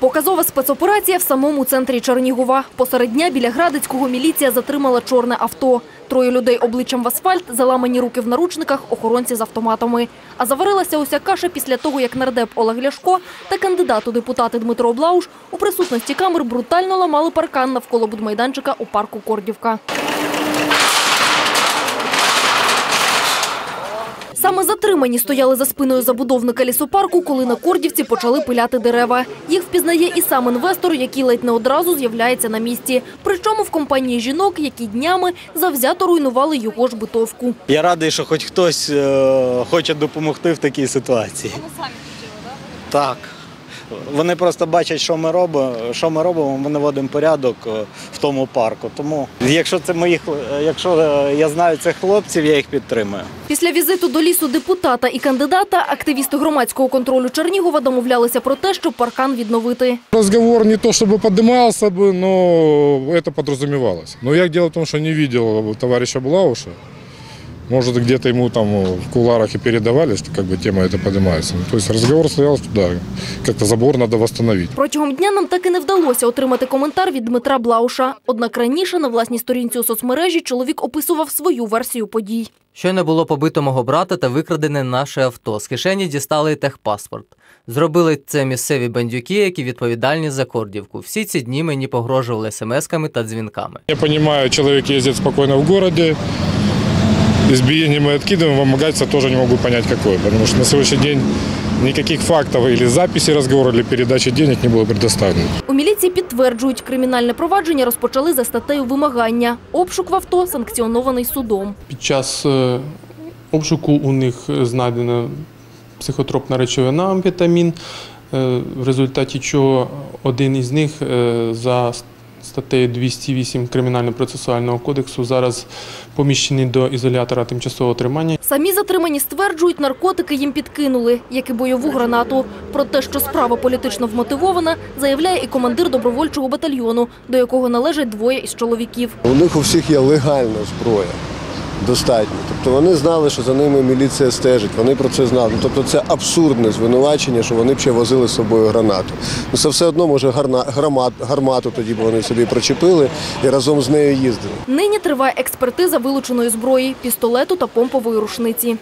Показова спецоперація в самому центрі Чернігова. Посеред дня біля Градицького міліція затримала чорне авто. Троє людей обличчям в асфальт, заламані руки в наручниках, охоронці з автоматами. А заварилася уся каша після того, як нардеп Олег Ляшко та кандидат у депутати Дмитро Блауш у присутності камер брутально ламали паркан навколо будмайданчика у парку Кордівка. Саме затримані стояли за спиною забудовника лісопарку, коли на Кордівці почали пиляти дерева. Їх впізнає і сам інвестор, який ледь не одразу з'являється на місці. Причому в компанії жінок, які днями завзято руйнували його ж битовку. Я радий, що хоч хтось е, хоче допомогти в такій ситуації. Ви самі хотіли, так? Так. Вони просто бачать, що ми робимо, що ми робимо, ми наводимо порядок е, в тому парку. Тому, якщо це мої, хл- е, якщо е, я знаю цих хлопців, я їх підтримую. Після візиту до лісу депутата і кандидата активісти громадського контролю Чернігова домовлялися про те, щоб паркан відновити. Разговор не то чтобы поднимался бы, но это подразумевалось. Но я дело в том, что не видел товарища Блауша. Может, где-то ему там в куларах и передавали, что как бы тема эта поднимается. То есть разговор стоял, что да, как-то забор надо восстановить. Протягом дня нам так і не вдалося отримати коментар від Дмитра Блауша. Однак раніше на власній сторінці у соцмережі чоловік описував свою версію подій. Щойно було побито мого брата та викрадене наше авто. З кишені дістали техпаспорт. Зробили це місцеві бандюки, які відповідальні за Кордівку. Всі ці дні мені погрожували смс-ками та дзвінками. Я понимаю, человек ездит спокойно в городе, избиением и откидываем, вымогательство тоже не могу понять какое, потому что на сегодняшний день никаких фактов или записи разговора, или передачи денег не было предоставлено. У міліції підтверджують, кримінальне провадження розпочали за статтею вимагання. Обшук в авто санкціонований судом. Під час е, обшуку у них знайдена психотропна речовина амфетамін, е, в результаті чого один із них е, за статтею 208 Кримінально-процесуального кодексу зараз поміщений до ізолятора тимчасового тримання. Самі затримані стверджують, наркотики їм підкинули, як і бойову гранату. Про те, що справа політично вмотивована, заявляє і командир добровольчого батальйону, до якого належать двоє із чоловіків. У них у всіх є легальна зброя. Достатньо. Тобто вони знали, що за ними міліція стежить, вони про це знали. Ну, тобто це абсурдне звинувачення, що вони б ще возили з собою гранату. Ну це все одно може гарна, гармат, гармату тоді б вони собі причепили і разом з нею їздили. Нині триває експертиза вилученої зброї, пістолету та помпової рушниці.